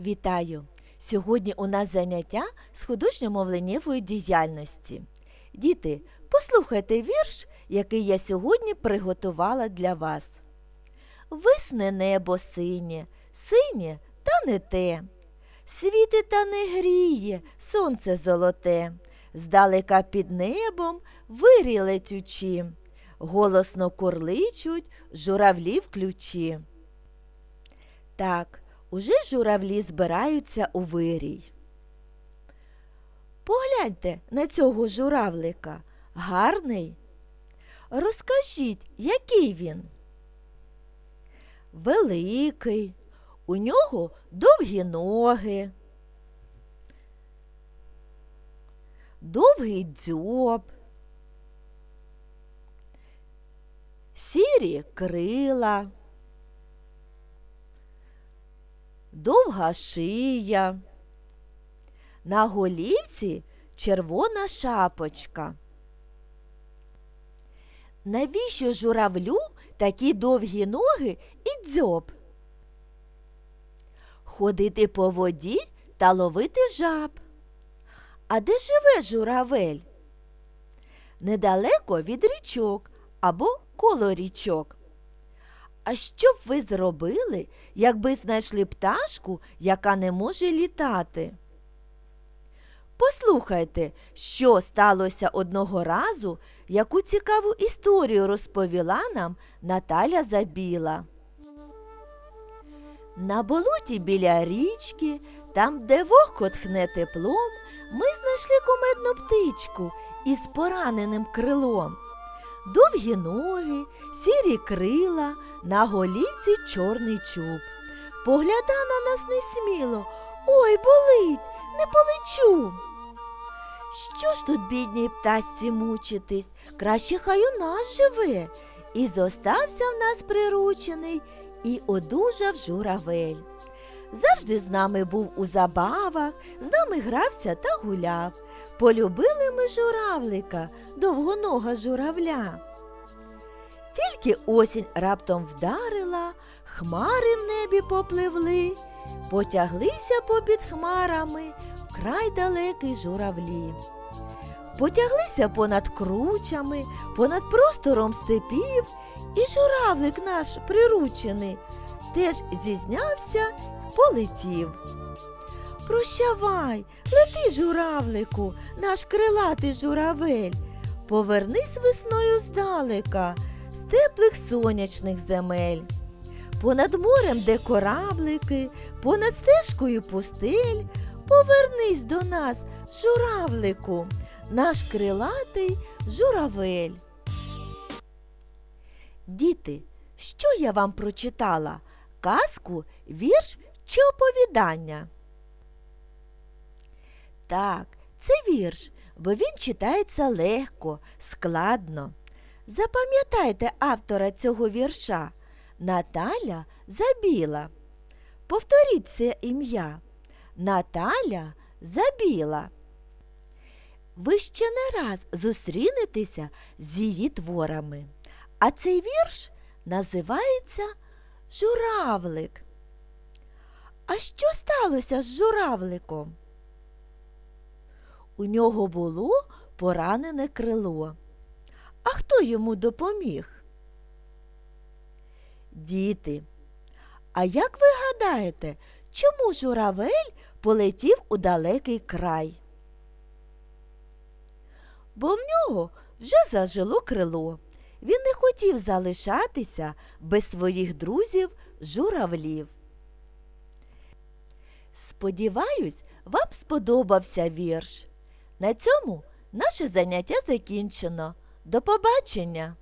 Вітаю! Сьогодні у нас заняття з художньо-мовленнєвої діяльності. Діти, послухайте вірш, який я сьогодні приготувала для вас. Висне небо синє, синє та не те. Світи та не гріє, сонце золоте, здалека під небом вирі летючі, голосно курличуть журавлі в ключі. Так, уже журавлі збираються у вирій. Погляньте на цього журавлика. Гарний. Розкажіть, який він? Великий. У нього довгі ноги. Довгий дзьоб. Сірі крила. Довга шия. На голівці червона шапочка. Навіщо журавлю такі довгі ноги і дзьоб? Ходити по воді та ловити жаб. А де живе журавель? Недалеко від річок або коло річок. А що б ви зробили, якби знайшли пташку, яка не може літати? Послухайте, що сталося одного разу, яку цікаву історію розповіла нам Наталя Забіла. На болоті біля річки, там, де вогко тхне теплом, ми знайшли кумедну птичку із пораненим крилом. Довгі ноги, сірі крила, на голівці чорний чуб. Погляда на нас несміло. Ой, болить, не полечу. Що ж тут, бідній птасці, мучитись? Краще хай у нас живе. І зостався в нас приручений, і одужав журавель. Завжди з нами був у забавах, з нами грався та гуляв. Полюбили ми журавлика, довгонога журавля. Тільки осінь раптом вдарила, хмари в небі попливли, потяглися попід хмарами вкрай далекий журавлі. Потяглися понад кручами, понад простором степів, і журавлик наш приручений теж зізнявся, полетів. Прощавай, лети, журавлику, наш крилатий журавель. Повернись весною здалека, теплих сонячних земель. Понад морем, де кораблики, понад стежкою пустель, повернись до нас, журавлику, наш крилатий журавель. Діти, що я вам прочитала? Казку, вірш чи оповідання? Так, це вірш, бо він читається легко, складно. Запам'ятайте автора цього вірша Наталя Забіла. Повторіть це ім'я. Наталя Забіла. Ви ще не раз зустрінетеся з її творами. А цей вірш називається Журавлик. А що сталося з журавликом? У нього було поранене крило. Хто йому допоміг? Діти. А як ви гадаєте, чому журавель полетів у далекий край? Бо в нього вже зажило крило. Він не хотів залишатися без своїх друзів журавлів. Сподіваюсь, вам сподобався вірш. На цьому наше заняття закінчено. До побачення!